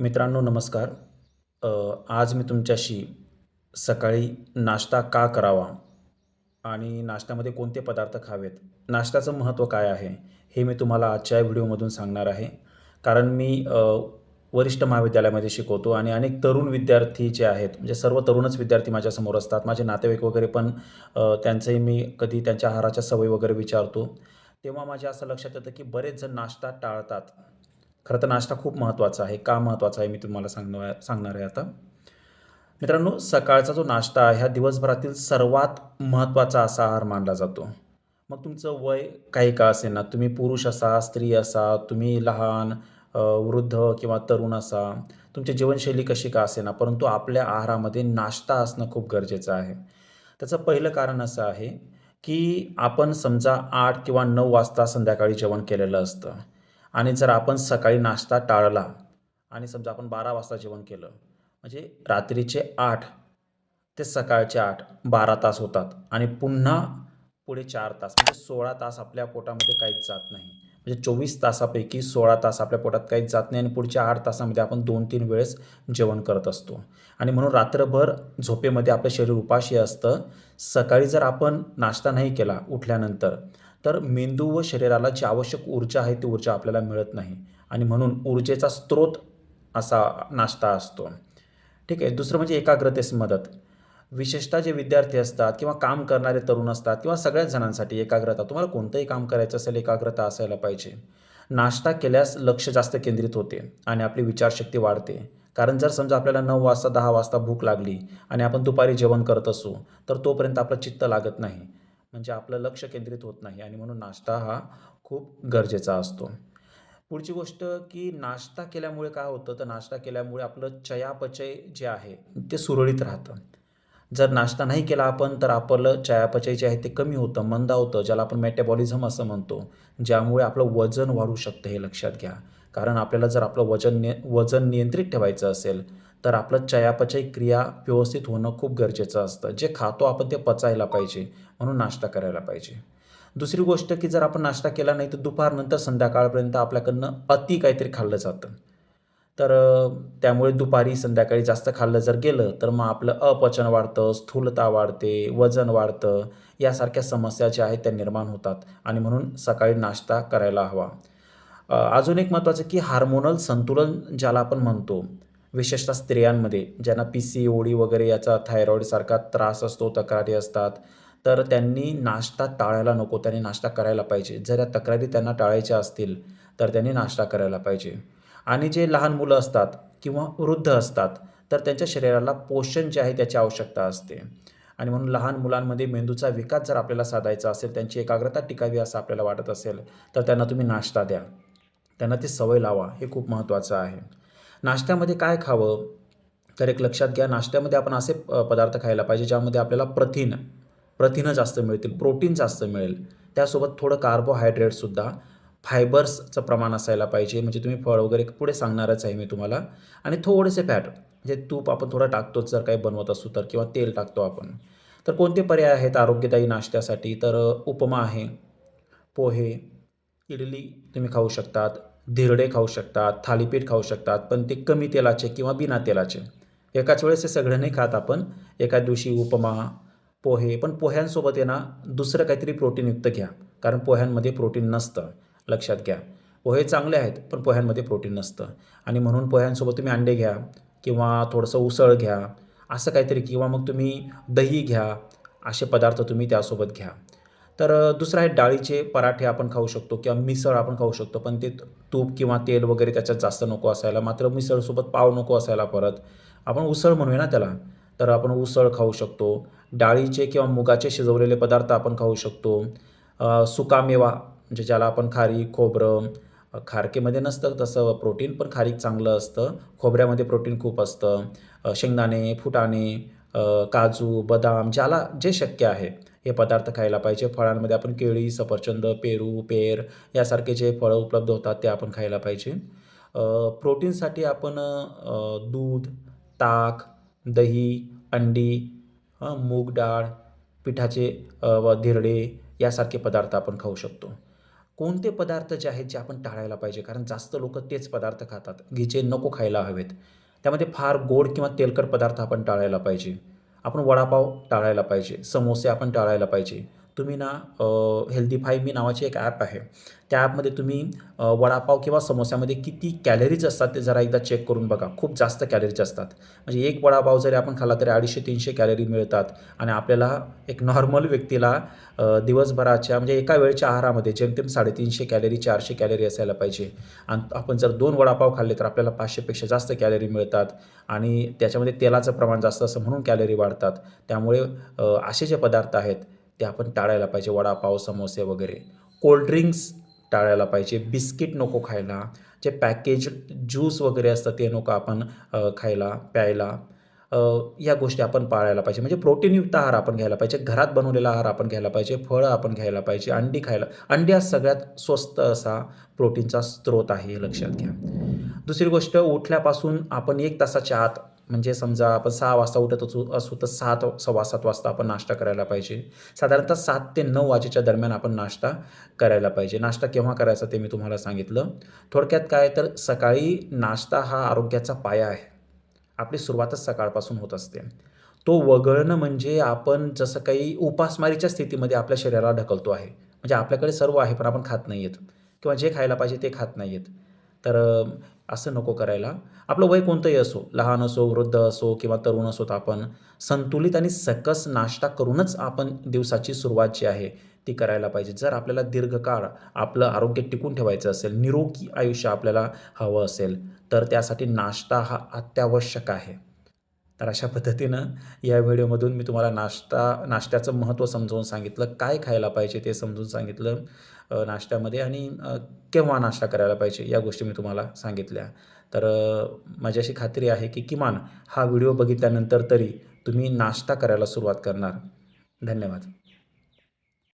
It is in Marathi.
मित्रांनो नमस्कार. आज मी तुमच्याशी सकाळी नाश्ता का करावा आणि नाश्त्यामध्ये कोणते पदार्थ खावेत नाश्त्याचं महत्त्व काय आहे हे मी तुम्हाला आजच्या व्हिडिओमधून सांगणार आहे. कारण मी वरिष्ठ महाविद्यालयामध्ये शिकवतो आणि अनेक तरुण विद्यार्थी जे आहेत म्हणजे सर्व तरुणच विद्यार्थी माझ्यासमोर असतात. माझे नातेवाईक वगैरे पण त्यांचंही मी कधी त्यांच्या आहाराच्या सवयी वगैरे विचारतो. तेव्हा माझ्या असं लक्षात येतं की बरेच जण नाश्ता टाळतात. खरं तर नाश्ता खूप महत्त्वाचा आहे. का महत्त्वाचा आहे मी तुम्हाला सांगणार सांगणार आहे आता. मित्रांनो सकाळचा जो नाश्ता आहे हा दिवसभरातील सर्वात महत्त्वाचा असा आहार मानला जातो. मग तुमचं वय काही का असेल ना तुम्ही पुरुष असा स्त्री असा तुम्ही लहान वृद्ध किंवा तरुण असा तुमची जीवनशैली कशी का असेना परंतु आपल्या आहारामध्ये नाश्ता असणं खूप गरजेचं आहे. त्याचं पहिलं कारण असं आहे की आपण समजा आठ किंवा नऊ वाजता संध्याकाळी जेवण केलेलं असतं. आणि जर आपण सकाळी नाश्ता टाळला आणि समजा आपण बारा वाजता जेवण केलं म्हणजे रात्रीचे आठ ते सकाळचे आठ बारा तास होतात आणि पुन्हा पुढे चार तास म्हणजे सोळा तास आपल्या पोटामध्ये काहीच जात नाही. म्हणजे चोवीस तासापैकी सोळा तास आपल्या पोटात काहीच जात नाही आणि पुढच्या आठ तासामध्ये आपण दोन तीन वेळेस जेवण करत असतो. आणि म्हणून रात्रभर झोपेमध्ये आपलं शरीर उपाशी असतं. सकाळी जर आपण नाश्ता नाही केला उठल्यानंतर तर मेंदू व शरीराला जी आवश्यक ऊर्जा आहे ती ऊर्जा आपल्याला मिळत नाही. आणि म्हणून ऊर्जेचा स्रोत असा नाश्ता असतो. ठीक आहे दुसरं म्हणजे एकाग्रतेस मदत. विशेषतः जे विद्यार्थी असतात किंवा काम करणारे तरुण असतात किंवा सगळ्याच जणांसाठी एकाग्रता तुम्हाला कोणतंही काम करायचं असेल एकाग्रता असायला पाहिजे. नाश्ता केल्यास लक्ष जास्त केंद्रित होते आणि आपली विचारशक्ती वाढते. कारण जर समजा आपल्याला नऊ वाजता दहा वाजता भूक लागली आणि आपण दुपारी जेवण करत असू तर तोपर्यंत आपलं चित्त लागत नाही. म्हणजे आपलं लक्ष केंद्रित होत नाही आणि म्हणून नाश्ता हा खूप गरजेचा असतो. पुढची गोष्ट की नाश्ता केल्यामुळे काय होतं? तर नाश्ता केल्यामुळे आपलं चयापचय जे आहे ते सुरळीत राहतं. जर नाश्ता नाही केला आपण तर आपलं चयापचय जे आहे ते कमी होतं मंदावतं ज्याला आपण मेटाबॉलिझम असं म्हणतो. ज्यामुळे आपलं वजन वाढू शकतं हे लक्षात घ्या. कारण आपल्याला जर आपलं वजन निय वजन नियंत्रित ठेवायचं असेल तर आपलं चयापचय क्रिया व्यवस्थित होणं खूप गरजेचं असतं. जे खातो आपण ते पचायला पाहिजे म्हणून नाश्ता करायला पाहिजे. दुसरी गोष्ट की जर आपण नाश्ता केला नाही तर दुपारनंतर संध्याकाळपर्यंत आपल्याकडनं अति काहीतरी खाल्लं जातं. तर त्यामुळे दुपारी संध्याकाळी जास्त खाल्लं जर गेलं तर मग आपलं अपचन वाढतं स्थूलता वाढते वजन वाढतं यासारख्या समस्या ज्या आहेत त्या निर्माण होतात आणि म्हणून सकाळी नाश्ता करायला हवा. अजून एक महत्त्वाचं की हार्मोनल संतुलन ज्याला आपण म्हणतो विशेषतः स्त्रियांमध्ये ज्यांना पी सी ओडी वगैरे याचा थायरॉईडसारखा त्रास असतो तक्रारी असतात तर त्यांनी नाश्ता टाळायला नको त्यांनी नाश्ता करायला पाहिजे. जर या तक्रारी त्यांना टाळायच्या असतील तर त्यांनी नाश्ता करायला पाहिजे. आणि जे लहान मुलं असतात किंवा वृद्ध असतात तर त्यांच्या शरीराला पोषण जे आहे त्याची आवश्यकता असते. आणि म्हणून लहान मुलांमध्ये मेंदूचा विकास जर आपल्याला साधायचा असेल त्यांची एकाग्रता टिकावी असं आपल्याला वाटत असेल तर त्यांना तुम्ही नाश्ता द्या. त्यांना ती सवय लावा हे खूप महत्त्वाचं आहे. नाश्त्यामध्ये काय खावं? तर एक लक्षात घ्या नाश्त्यामध्ये आपण असे पदार्थ खायला पाहिजे ज्यामध्ये आपल्याला प्रथिन प्रथिनं जास्त मिळतील प्रोटीन जास्त मिळेल. त्यासोबत थोडं कार्बोहायड्रेटसुद्धा फायबर्सचं प्रमाण असायला पाहिजे म्हणजे तुम्ही फळ वगैरे पुढे सांगणारच आहे मी तुम्हाला. आणि थोडेसे फॅट म्हणजे तूप आपण थोडं टाकतोच जर काही बनवत असू तर किंवा तेल टाकतो आपण. तर कोणते पर्याय आहेत आरोग्यदायी नाश्त्यासाठी? तर उपमा आहे पोहे इडली तुम्ही खाऊ शकतात. धिरडे खाऊ शकतात थालीपीठ खाऊ शकतात पण ते कमी तेलाचे किंवा बिना तेलाचे. एकाच वेळेस हे सगळं नाही खात आपण. एका दिवशी उपमा पोहे पण पोह्यांसोबत आहे ना दुसरं काहीतरी प्रोटीनयुक्त घ्या. कारण पोह्यांमध्ये प्रोटीन नसतं. लक्षात घ्या. पोहे चांगले आहेत पण पोह्यांमध्ये प्रोटीन नसतं. आणि म्हणून पोह्यांसोबत तुम्ही अंडे घ्या किंवा थोडंसं उसळ घ्या. असं काहीतरी किंवा मग तुम्ही दही घ्या. असे पदार्थ तुम्ही त्यासोबत घ्या. तर दुसरं आहे डाळीचे पराठे आपण खाऊ शकतो किंवा मिसळ आपण खाऊ शकतो पण ते तूप किंवा तेल वगैरे त्याच्यात जास्त नको असायला. मात्र मिसळसोबत पाव नको असायला परत. आपण उसळ म्हणूया ना त्याला. तर आपण उसळ खाऊ शकतो. डाळीचे किंवा मुगाचे शिजवलेले पदार्थ आपण खाऊ शकतो. सुकामेवा म्हणजे ज्याला आपण खारीक खोबरं खारकेमध्ये नसतं तसं प्रोटीन पण खारीक चांगलं असतं. खोबऱ्यामध्ये प्रोटीन खूप असतं. शेंगदाणे फुटाणे काजू बदाम ज्याला जे शक्य आहे. हे पदार्थ खायला पाहिजे. फळांमध्ये आपण केळी सफरचंद पेरू पेर यासारखे जे फळं उपलब्ध होतात ते आपण खायला पाहिजे. प्रोटीनसाठी आपण दूध ताक दही अंडी मूग डाळ पिठाचे व धिरडे यासारखे पदार्थ आपण खाऊ शकतो. कोणते पदार्थ जे आहेत जे आपण टाळायला पाहिजे? कारण जास्त लोक तेच पदार्थ खातात, की जे नको खायला हवेत. त्यामध्ये फार गोड किंवा तेलकट पदार्थ आपण टाळायला पाहिजे. आपण वडापाव टाळायला पाहिजे, समोसे आपण टाळायला पाहिजे. तुम्ही ना हेल्दी फाय मी नावाची एक ॲप आहे. त्या ॲपमध्ये तुम्ही वडापाव किंवा समोस्यामध्ये किती कॅलरीज असतात ते जरा एकदा चेक करून बघा. खूप जास्त कॅलरीज असतात. म्हणजे एक वडापाव जरी आपण खाल्ला तरी अडीचशे तीनशे कॅलरी मिळतात आणि आपल्याला एक नॉर्मल व्यक्तीला दिवसभराच्या म्हणजे एका वेळच्या आहारामध्ये जेमतेम 350 कॅलरी, चारशे कॅलरी असायला पाहिजे आणि आपण जर दोन वडापाव खाल्ले तर आपल्याला पाचशेपेक्षा जास्त कॅलरी मिळतात आणि त्याच्यामध्ये तेलाचं प्रमाण जास्त असं म्हणून कॅलरी वाढतात. त्यामुळे असे जे पदार्थ आहेत ते आपण टाळायला पाहिजे. वडापाव, समोसे वगैरे. कोल्ड ड्रिंक्स टाळायला पाहिजे. बिस्किट नको खायला. जे पॅकेज ज्यूस वगैरे असतं ते नको आपण खायला, प्यायला. या गोष्टी आपण पाळायला पाहिजे. म्हणजे प्रोटीनयुक्त आहार आपण घ्यायला पाहिजे. घरात बनवलेला आहार आपण घ्यायला पाहिजे. फळं आपण घ्यायला पाहिजे. अंडी खायला अंडी हा सगळ्यात स्वस्त असा प्रोटीनचा स्रोत आहे हे लक्षात घ्या. दुसरी गोष्ट उठल्यापासून आपण एक तासाच्या आत म्हणजे समजा आपण सहा वाजता उठत असू असू तर सात सव्वा सात वाजता आपण नाश्ता करायला पाहिजे. साधारणतः सात ते नऊ वाजेच्या दरम्यान आपण नाश्ता करायला पाहिजे. नाश्ता केव्हा करायचा ते मी तुम्हाला सांगितलं. थोडक्यात काय तर सकाळी नाश्ता हा आरोग्याचा पाया आहे. आपली सुरुवातच सकाळपासून होत असते. तो वगळणं म्हणजे आपण जसं काही उपासमारीच्या स्थितीमध्ये आपल्या शरीराला ढकलतो आहे. म्हणजे आपल्याकडे सर्व आहे पण आपण खात नाही आहेत किंवा जे खायला पाहिजे ते खात नाही आहेत. तर असं नको करायला. आपलं वय कोणतंही असो, लहान असो, वृद्ध असो किंवा तरुण असोत आपण संतुलित आणि सकस नाश्ता करूनच आपण दिवसाची सुरुवात जी आहे ती करायला पाहिजे. जर आपल्याला दीर्घकाळ आपलं आरोग्य टिकवून ठेवायचं असेल, निरोगी आयुष्य आपल्याला हवं असेल, तर त्यासाठी नाश्ता हा अत्यावश्यक आहे. तर अशा पद्धतीनं या व्हिडिओमधून मी तुम्हाला नाश्ता नाश्त्याचं महत्त्व समजावून सांगितलं. काय खायला पाहिजे ते समजून सांगितलं नाश्त्यामध्ये आणि केव्हा नाश्ता करायला पाहिजे या गोष्टी मी तुम्हाला सांगितल्या. तर माझी अशी खात्री आहे की किमान हा व्हिडिओ बघितल्यानंतर तरी तुम्ही नाश्ता करायला सुरुवात करणार. धन्यवाद.